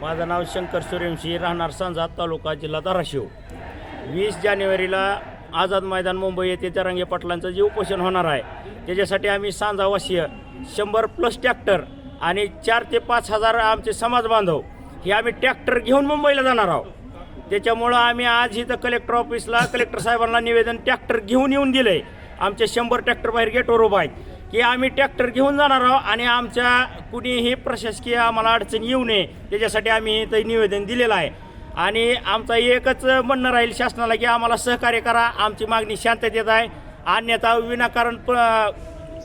माझं नाव शंकर सूर्यवंशी राहणार सांजा तालुका जिल्हा धाराशिव. वीस जानेवारीला आझाद मैदान मुंबई येथे जरांगे पाटलांचं जे उपोषण होणार आहे त्याच्यासाठी आम्ही सांजावासीय शंभर प्लस ट्रॅक्टर आणि चार ते पाच हजार आमचे समाज बांधव हे आम्ही ट्रॅक्टर घेऊन मुंबईला जाणार आहोत. त्याच्यामुळं आम्ही आज इथं कलेक्टर ऑफिसला कलेक्टर साहेबांना निवेदन ट्रॅक्टर घेऊन येऊन दिलं आहे आमचे शंभर ट्रॅक्टर बाहेर गेटवर उभा आहेत. की आम्ही ट्रॅक्टर घेऊन जाणार आहोत आणि आमच्या कुणीही प्रशासकीय आम्हाला अडचण येऊ नये त्याच्यासाठी आम्ही इथं निवेदन दिलेलं आहे. आणि आमचा एकच म्हणणं राहील शासनाला की आम्हाला सहकार्य करा आमची मागणी शांततेत आहे. अन्यथा विनाकारण प-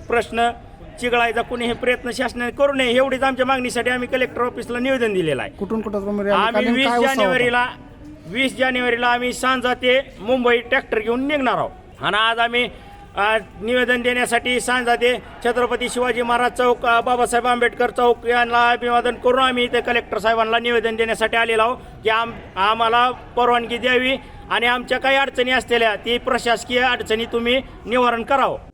प्रश्न चिघळायचा कुणीही प्रयत्न शासनाने करू नये एवढीच आमच्या मागणीसाठी आम्ही कलेक्टर ऑफिसला निवेदन दिलेलं आहे. कुठून कुठं आम्ही वीस? जानेवारीला वीस जानेवारीला आम्ही सांजा ते मुंबई ट्रॅक्टर घेऊन निघणार आहोत. आणि आज आम्ही निवेदन देण्यासाठी सांजा छत्रपती शिवाजी महाराज चौक बाबासाहेब आंबेडकर चौक यांना अभिवादन करून आम्ही इथे कलेक्टर साहेबांना निवेदन देण्यासाठी आलेलो आहोत की आम आम्हाला परवानगी द्यावी आणि आमच्या काही अडचणी असलेल्या ती प्रशासकीय अडचणी तुम्ही निवारण करावं.